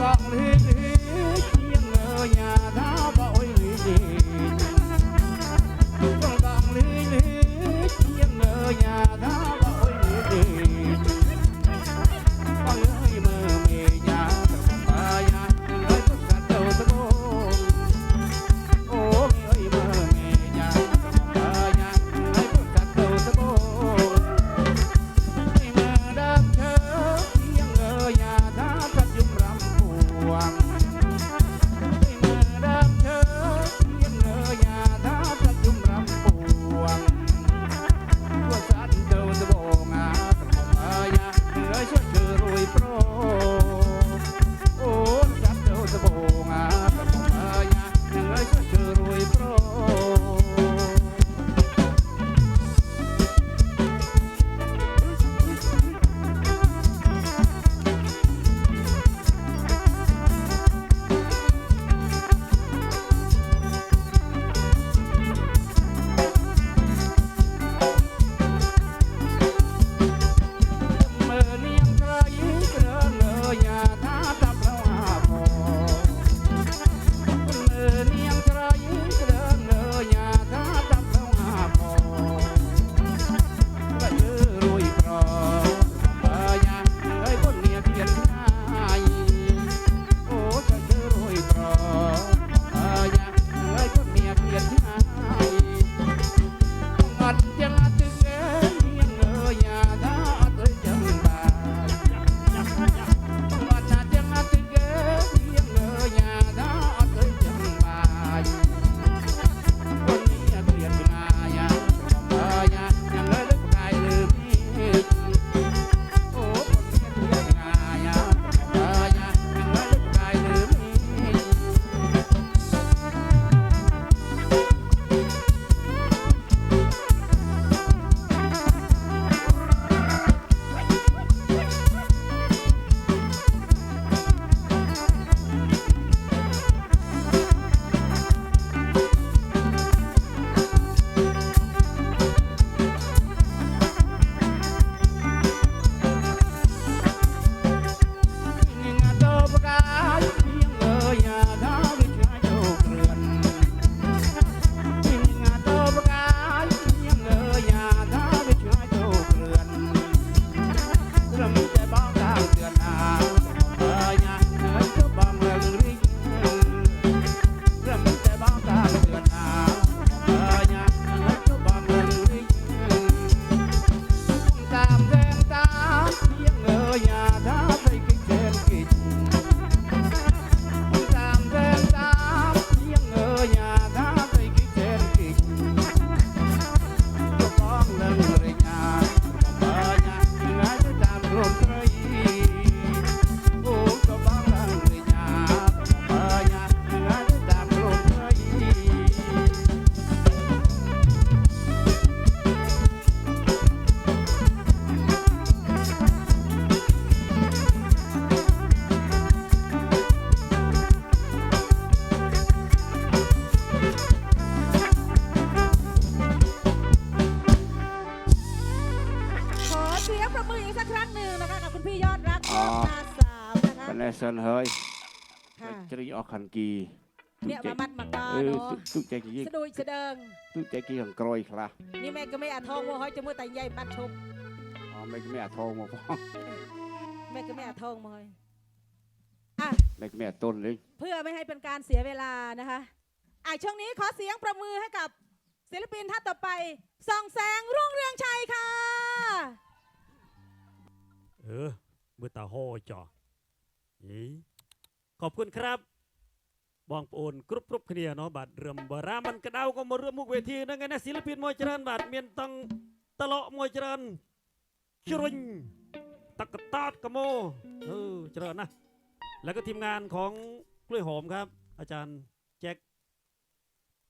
call him. พี่ยอดรักอ๋อนาสาวนะคะกันแน่เซินเฮ้ยค่ะจะได้ออกคันกีเนี่ยมามัดมากาเออเนาะตุกใจกี้สะดุยสะเดิงตุกใจกี้ของกรอยคลานี่แม่ก็ไม่อาทองว่าเฮ้ยจะมือแต่ใหญ่บัดชมอ๋อไม่ไม่อาทองมาพ่อแม่ก็ไม่อาทองมาเฮ้ยอะไม่ไม่อาต้นเลยเพื่อไม่ให้เป็นการเสียเวลานะคะอะช่วงนี้ขอเสียงประมือให้กับศิลปินท่านต่อไปส่องแสงรุ่งเรือง ออมือตาโหจ่ออีขอบคุณครับบองปอนกรุบกรุบเคลียเนาะบัดเริ่มบรามันกระเดาก็มาเริ่มมุกเวทีนั่นไงนะศิลปินมวยเจริญบัดเมียนตังตะเลาะมวยเจริญชรุนตะกะตาดกโมเออเจริญนะแล้วก็ทีมงานของกล้วยหอมครับ อาจารย์แจ็ค